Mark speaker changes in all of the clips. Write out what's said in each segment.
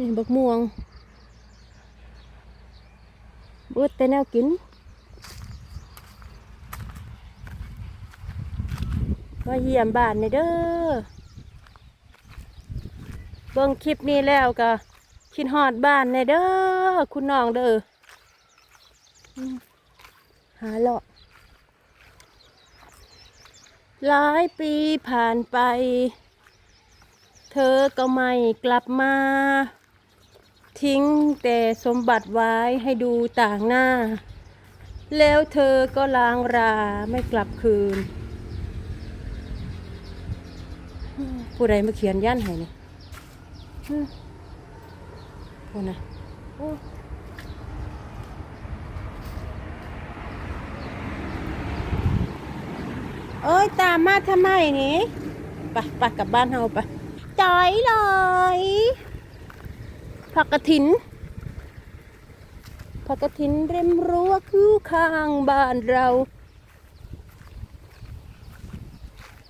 Speaker 1: นี่บักม่วงเบิดแต่แนวกินมาเยี่ยมบ้านในเด้อเบิ่งคลิปนี้แล้วก็คิดฮอดบ้านในเด้อคุณน้องเด้อหาเลาะหลายปีผ่านไป เธอก็ไม่กลับมา ทิ้งแต่สมบัติไว้ให้ดูต่างหน้า แล้วเธอก็ลางราไม่กลับคืน ผู้ใดมาเขียนยันให้นี่ฮึผู้นะโอ้เอ้ย ตามมาทำไมนี่ ไปไปกลับบ้านเฮาไปจอยเลย ผักกระถินผักกระถินเร็มรั้วคือข้างบ้านเรา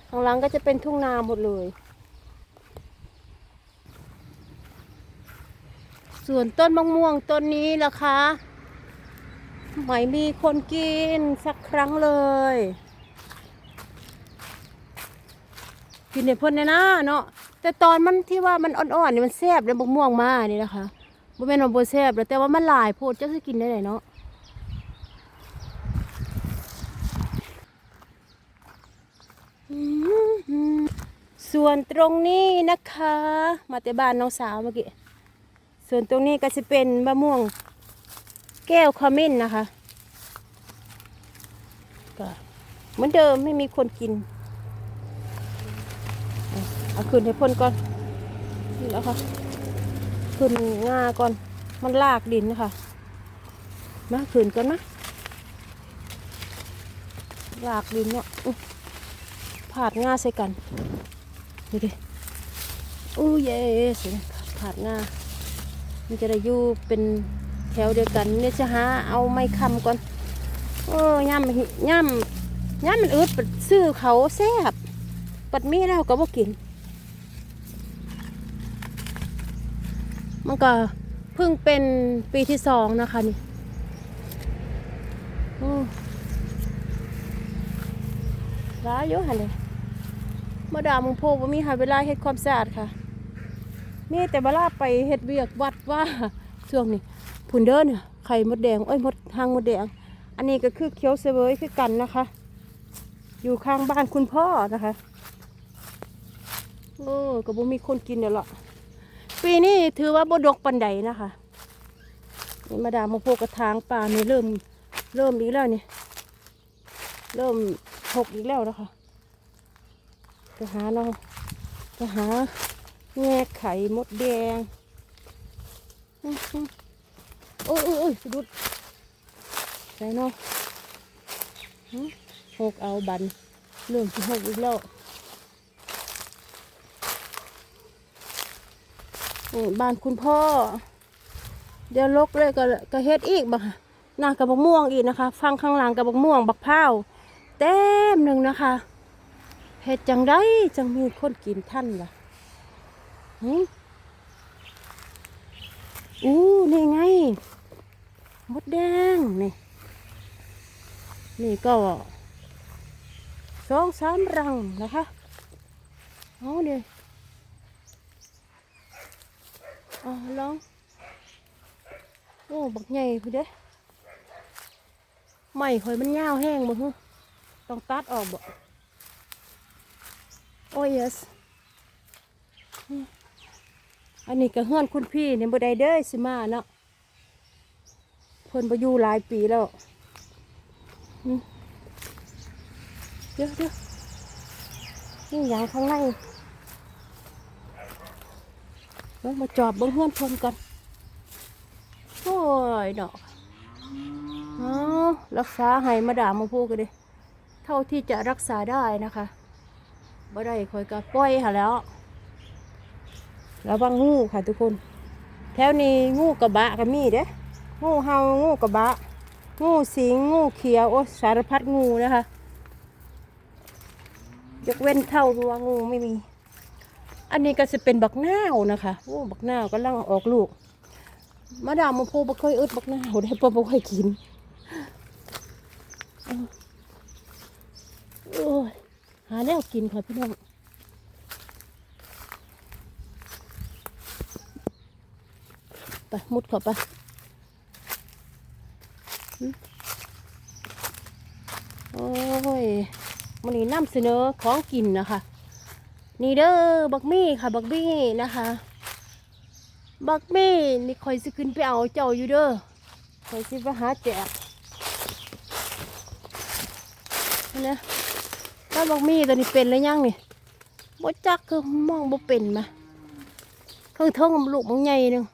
Speaker 1: ข้างหลังก็จะเป็นทุ่งนาหมดเลย ส่วนต้นมะม่วงต้นนี้ล่ะคะไม่มีคนกินสักครั้งเลย กินในพ่นในหน้าเนาะ แต่ตอนมันที่ว่ามันอ่อนๆนี่มันแซ่บเลยมะม่วงมานี่นะคะบ่แม่นว่าบ่แซ่บแล้วแต่ว่ามันหลายโพดจะสิกินได้ไหนเนาะส่วนตรงนี้นะคะ มาแต่บ้านน้องสาวเมื่อกี้ส่วนตรงนี้ก็จะเป็นมะม่วง แก้วขมิ้นนะคะก็เหมือนเดิมไม่มีคนกิน เอาเอาคืนให้พ่นก่อนนี่แล้วค่ะคืนง่าก่อน มันลากดินนะคะมาคืนก่อนนะลากดินเนาะผาดง่าใส่กันดูดิอู้เย่สิผาดง่ามันจะได้อยู่เป็นแถวเดียวกันเนี่ยจะหาเอาไม้คำก่อนโอ้ย่ำย่ำย่ำมันอึดปัดซื้อเขาแซ่บปัดมีแล้วก็บ่กิน มันก็เพิ่งเป็นปีที่สองนะคะนี่ร้ายเยอะเลยมาดามมึงโพว่ามีหาเวลาเฮ็ดความสะอาดค่ะ มีแต่เวลาไปเฮ็ดเวียกวัดว่าช่วงนี้ผุนเดินไข่มดแดงเอ้ยมดทางมดแดง อันนี้ก็คือเคี้ยวเสวยคือกันนะคะ อยู่ข้างบ้านคุณพ่อนะคะ โอ้ก็บ่มีคนกินเดี๋ยวละ ปีนี้ถือว่าบดกปันใดนะคะนี่มาดามมาโพกกระถางป่านี่เริ่มเริ่มอีกแล้วนี่เริ่มหกอีกแล้วนะคะไปหาเราไปหาแง่ไข่มดแดงอื้อหือโอ้ยโอ้ยโอ้ยสะดุดใส่เนาะหึหกเอาบันเริ่มที่หกอีกแล้ว นี่บ้านคุณพ่อ เดี๋ยวลกเลยก็ก็เฮ็ดอีกบักหน้ากับบักม่วงอีกนะคะ ฟังข้างหลังกับบักม่วง บักพร้าเต็มหนึ่งนะคะเฮ็ดจังได้จังมีคนกินท่านล่ะหืมอู้นี่ไง มดแดงนี่ นี่ก็สองสามรังนะคะ เอาเดี๋ยว ลองโอ้บักใหญ่พี่เด้ไม่ข่อยมันยาวแห้งบ่ฮึต้องตัดออกบ่โอ้ yes อันนี้ก็เฮือนคุณพี่เนี่ยบ่ได้เด้สิมาเนาะเพิ่นบ่อยู่หลายปีแล้วเดี๋ยวเดี๋ยวนี่อย่างข้างใน มาจอบเบิ่งเฮือนเพิ่นก่อนโอ้ยดอกเอารักษาให้มาด่ามาพูดกันดิเท่าที่จะรักษาได้นะคะบ่ได้คอยก็ปล่อยหาแล้วระวังงูค่ะทุกคน แถวนี้งูกระบะก็มีเด้งูเห่างูกระบะ งูสิงงูเขียวโอ้สารพัดงูนะคะ ยกเว้นเท่าตัวงูไม่มี อันนี้ก็จะเป็นบักนาวนะคะโอ้บักนาวกำลังออกลูกมาดามมาพูบ่เคยอึดบักนาวได้ปะบ่เคยกินโอ้ยหาแนวกินค่ะพี่น้องไปมุดเข้าไปโอ้ยมันนี้นำเสนอของกินนะคะ นี่เด้อบักมี่ค่ะบักมี่นะคะ บักมี่นี่คอยสิขึ้นไปเอาเจ้าอยู่เด้อคอยสิไปหาแจกนะถ้าบักมี่ตัวนี้เป็นแล้วยังนี่บ่จักคือมองบ่เป็นมาเครื่งเท่งลูกมันใหญ่หนึง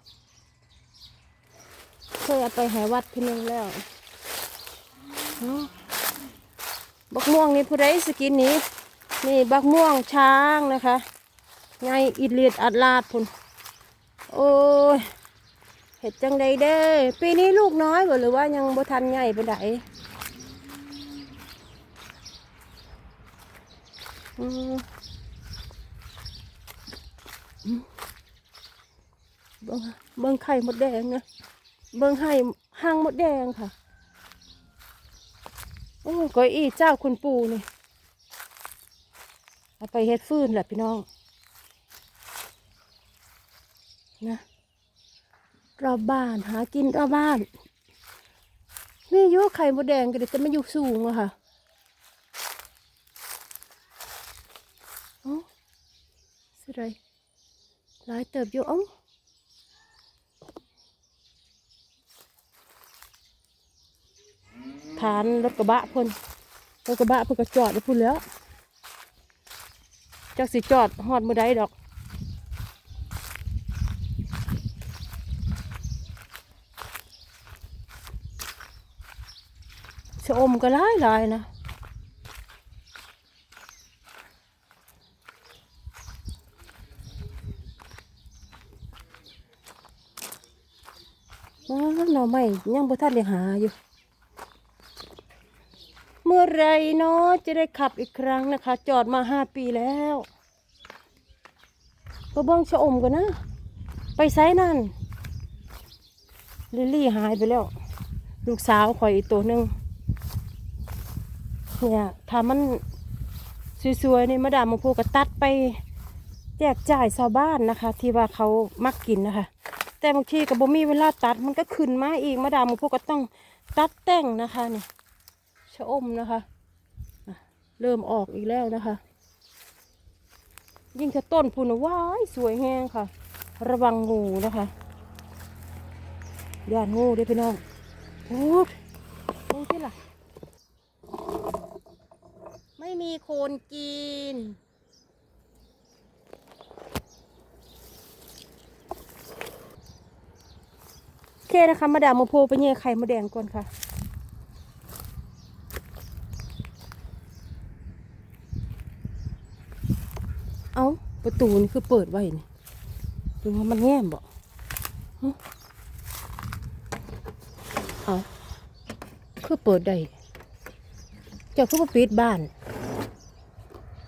Speaker 1: เคยเอาไปหาวัดพี่นึงแล้วบักม่วงนี่ผู้ใดสกินนี้ นี่บักม่วงช้างนะคะไงอิดเลียดอัดลาดพุ่นโอ้ยเห็ดจังใดเด้อปีนี้ลูกน้อยบ่หรือว่ายังบ่ทันใหญ่ปานใดอืมอืมเบิ่งเบิ่งไข่หมดแดงนะเบิ่งไห่ห้างหมดแดงค่ะ โอ้ก้อยอีเจ้าคุณปู่นี่ เอาไปเฮ็ดฟืนแหละพี่น้องนะรอบบ้านหากินรอบบ้านนี่ยุไข่มดแดงกันแต่มันอยู่สูงอะค่ะอ๋อสิไรหลายเติบอยู่อ๋อฐานรถกระบะพ่นรถกระบะเพิ่นก็จอดไว้พุ่นแล้ว จักสิจอดหอดมือใดดอก ชะอมก็หลายหลายนะว้าวหน่อไม่ยังบ่ทันได้หาอยู่ เมื่อไรเนาะจะได้ขับอีกครั้งนะคะ จอดมาห้าปีแล้วก็เบิ้งชะอมกันนะ ไปไซนั่นลิลลี่หายไปแล้ว ลูกสาวข่อยอีกตัวหนึ่งเนี่ยถ้ามันสวยๆนี่มาดามมาพูก็ตัดไปแจกจ่ายชาวบ้านนะคะ ที่ว่าเขามักกินนะคะ แต่บางทีกับบ่มีเวลาตัดมันก็ขึ้นมาอีกมาดามมาพูก็ต้องตัดแต่งนะคะเนี่ย ชะอมนะคะ เริ่มออกอีกแล้วนะคะ ยิ่งถ้าต้นพูนว้ายสวยแห้งค่ะ ระวังงูนะคะย่านงูเด้วยพี่น้องโอ้ยโอ้ยที่ล่ะ ไม่มีโคนกินโอเคนะคะมาดามมาโพไปเย่ยไข่มาแดงก่อนค่ะ เอา ประตูนี่คือเปิดไว้นี่ดูว่ามันแง่มบ่ฮะเอาคือเปิดได้เจ้าคือว่าปิดบ้าน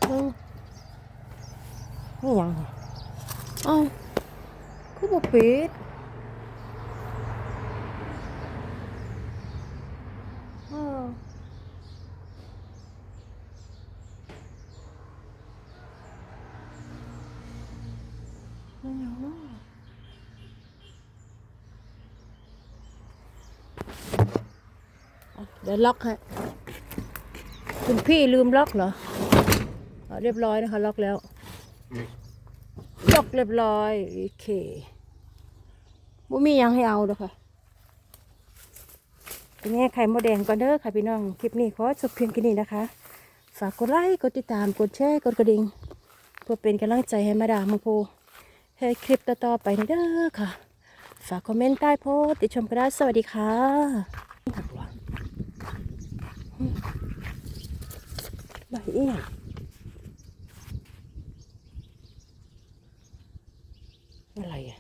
Speaker 1: เบิ่งนี่หยังเอาคือบ่ปิดเออ ไม่เอาเนอะเดี๋ยวล็อกให้คุณพี่ลืมล็อกเหรออเรียบร้อยนะคะ ล็อกแล้ว ล็อกเรียบร้อย โอเคบ่มียังให้เอาเด้อค่ะเป็นไงไข่มดแดงก่อนเด้อค่ะพี่น้อง คลิปนี้ขอจบเพียงแค่นี้นะคะ ฝากกดไลค์ กดติดตาม กดแชร์ กดกระดิ่ง เพื่อเป็นกำลังใจให้มาดามมังโพ ให้คลิปต่อๆไปนี่เด้อค่ะ ฝากคอมเมนต์ใต้โพสติชมกันได้สวัสดีค่ะใบเอี่ยอะไรอะ